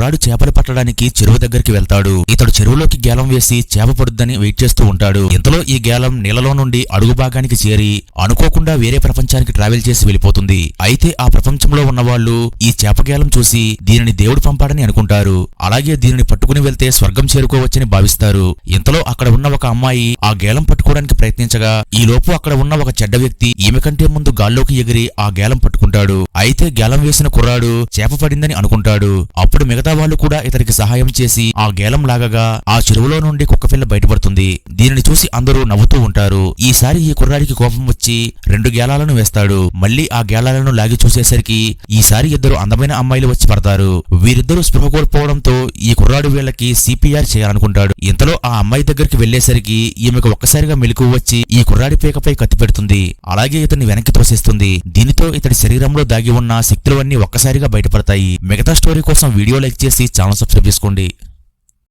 కుర్రాడు చేపలు పట్టడానికి చెరువు దగ్గరికి వెళ్తాడు. ఇతడు చెరువులోకి గేలం వేసి చేప పడుద్దని వెయిట్ చేస్తూ ఉంటాడు. ఇంతలో ఈ గేలం నీళ్ళలో నుండి అడుగు భాగానికి చేరి అనుకోకుండా వేరే ప్రపంచానికి ట్రావెల్ చేసి వెళ్ళిపోతుంది. అయితే ఆ ప్రపంచంలో ఉన్నవాళ్ళు ఈ చేప గేలం చూసి దీనిని దేవుడు పంపాడని అనుకుంటారు. అలాగే దీనిని పట్టుకుని వెళ్తే స్వర్గం చేరుకోవచ్చని భావిస్తారు. ఇంతలో అక్కడ ఉన్న ఒక అమ్మాయి ఆ గేలం పట్టుకోవడానికి ప్రయత్నించగా ఈ లోపు అక్కడ ఉన్న ఒక చెడ్డ వ్యక్తి ఈమె కంటే ముందు గాల్లోకి ఎగిరి ఆ గేలం పట్టుకుంటాడు. అయితే గేలం వేసిన కుర్రాడు చేప పడిందని అనుకుంటాడు. అప్పుడు మిగతా వాళ్ళు కూడా ఇతనికి సహాయం చేసి ఆ గేలం లాగగా ఆ చెరువులో నుండి కుక్కపిల్ల బయటపడుతుంది. దీనిని చూసి అందరూ నవ్వుతూ ఉంటారు. ఈసారి ఈ కుర్రాడికి కోపం వచ్చి రెండు గేలాలను వేస్తాడు. మళ్ళీ ఆ గేలాలను లాగి చూసేసరికి ఈసారి ఇద్దరు అందమైన అమ్మాయిలు వచ్చి పడతారు. వీరిద్దరూ స్పృహ కోల్పోవడంతో ఈ కుర్రాడు వీళ్ళకి సిపిఆర్ చేయాలనుకుంటాడు. ఇంతలో ఆ అమ్మాయి దగ్గరికి వెళ్ళేసరికి ఈమెకు ఒక్కసారిగా మెలకు వచ్చి ఈ కుర్రాడి పీకపై కత్తి పెడుతుంది. అలాగే ఇతన్ని వెనక్కి తోసేస్తుంది. దీనితో ఇతడి శరీరంలో దాగి ఉన్న శక్తులవన్నీ ఒక్కసారిగా బయటపడతాయి. మిగతా స్టోరీ కోసం వీడియో లైక్ చేసి ఛానల్ సబ్స్క్రైబ్ చేసుకోండి.